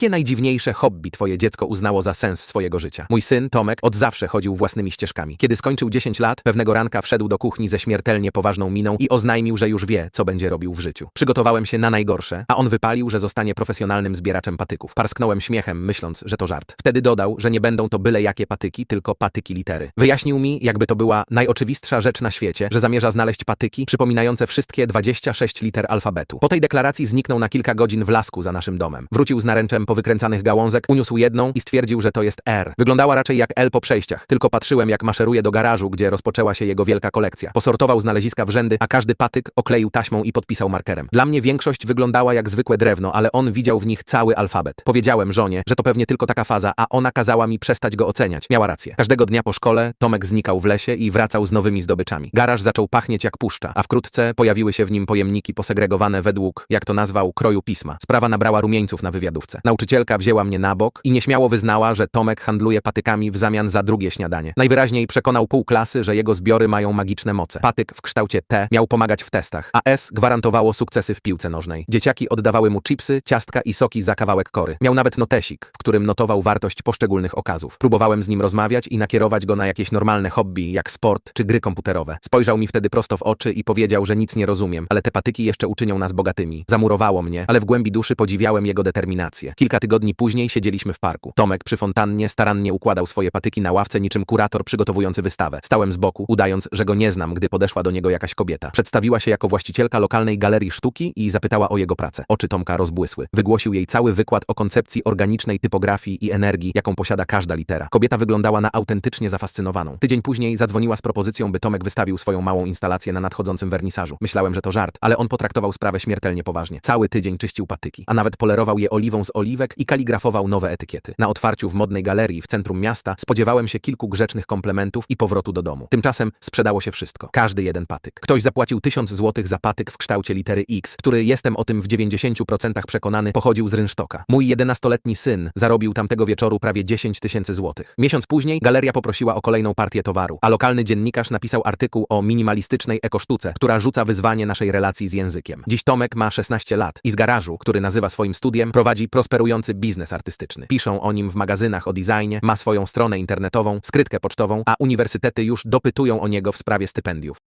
Jakie najdziwniejsze hobby twoje dziecko uznało za sens swojego życia? Mój syn, Tomek, od zawsze chodził własnymi ścieżkami. Kiedy skończył 10 lat, pewnego ranka wszedł do kuchni ze śmiertelnie poważną miną i oznajmił, że już wie, co będzie robił w życiu. Przygotowałem się na najgorsze, a on wypalił, że zostanie profesjonalnym zbieraczem patyków. Parsknąłem śmiechem, myśląc, że to żart. Wtedy dodał, że nie będą to byle jakie patyki, tylko patyki litery. Wyjaśnił mi, jakby to była najoczywistsza rzecz na świecie, że zamierza znaleźć patyki przypominające wszystkie 26 liter alfabetu. Po tej deklaracji zniknął na kilka godzin w lasku za naszym domem. Wrócił z naręczem powykręcanych gałązek, uniósł jedną i stwierdził, że to jest R. Wyglądała raczej jak L po przejściach, tylko patrzyłem jak maszeruje do garażu, gdzie rozpoczęła się jego wielka kolekcja. Posortował znaleziska w rzędy, a każdy patyk okleił taśmą i podpisał markerem. Dla mnie większość wyglądała jak zwykłe drewno, ale on widział w nich cały alfabet. Powiedziałem żonie, że to pewnie tylko taka faza, a ona kazała mi przestać go oceniać. Miała rację. Każdego dnia po szkole Tomek znikał w lesie i wracał z nowymi zdobyczami. Garaż zaczął pachnieć jak puszcza, a wkrótce pojawiły się w nim pojemniki posegregowane według, jak to nazwał, kroju pisma. Sprawa nabrała rumieńców na wywiadówce. Nauczycielka wzięła mnie na bok i nieśmiało wyznała, że Tomek handluje patykami w zamian za drugie śniadanie. Najwyraźniej przekonał pół klasy, że jego zbiory mają magiczne moce. Patyk w kształcie T miał pomagać w testach, a S gwarantowało sukcesy w piłce nożnej. Dzieciaki oddawały mu chipsy, ciastka i soki za kawałek kory. Miał nawet notesik, w którym notował wartość poszczególnych okazów. Próbowałem z nim rozmawiać i nakierować go na jakieś normalne hobby, jak sport czy gry komputerowe. Spojrzał mi wtedy prosto w oczy i powiedział, że nic nie rozumiem, ale te patyki jeszcze uczynią nas bogatymi. Zamurowało mnie, ale w głębi duszy podziwiałem jego determinację. Kilka tygodni później siedzieliśmy w parku. Tomek przy fontannie starannie układał swoje patyki na ławce niczym kurator przygotowujący wystawę. Stałem z boku, udając, że go nie znam, gdy podeszła do niego jakaś kobieta. Przedstawiła się jako właścicielka lokalnej galerii sztuki i zapytała o jego pracę. Oczy Tomka rozbłysły. Wygłosił jej cały wykład o koncepcji organicznej typografii i energii, jaką posiada każda litera. Kobieta wyglądała na autentycznie zafascynowaną. Tydzień później zadzwoniła z propozycją, by Tomek wystawił swoją małą instalację na nadchodzącym wernisażu. Myślałem, że to żart, ale on potraktował sprawę śmiertelnie poważnie. Cały tydzień czyścił patyki, a nawet polerował je oliwą z i kaligrafował nowe etykiety. Na otwarciu w modnej galerii w centrum miasta spodziewałem się kilku grzecznych komplementów i powrotu do domu. Tymczasem sprzedało się wszystko. Każdy jeden patyk. Ktoś zapłacił tysiąc złotych za patyk w kształcie litery X, który jestem o tym w 90% przekonany pochodził z rynsztoka. Mój 11-letni syn zarobił tamtego wieczoru prawie 10 tysięcy złotych. Miesiąc później galeria poprosiła o kolejną partię towaru, a lokalny dziennikarz napisał artykuł o minimalistycznej ekosztuce, która rzuca wyzwanie naszej relacji z językiem. Dziś Tomek ma 16 lat i z garażu, który nazywa swoim studiem, prowadzi prosperujący biznes artystyczny. Piszą o nim w magazynach o designie, ma swoją stronę internetową, skrytkę pocztową, a uniwersytety już dopytują o niego w sprawie stypendiów.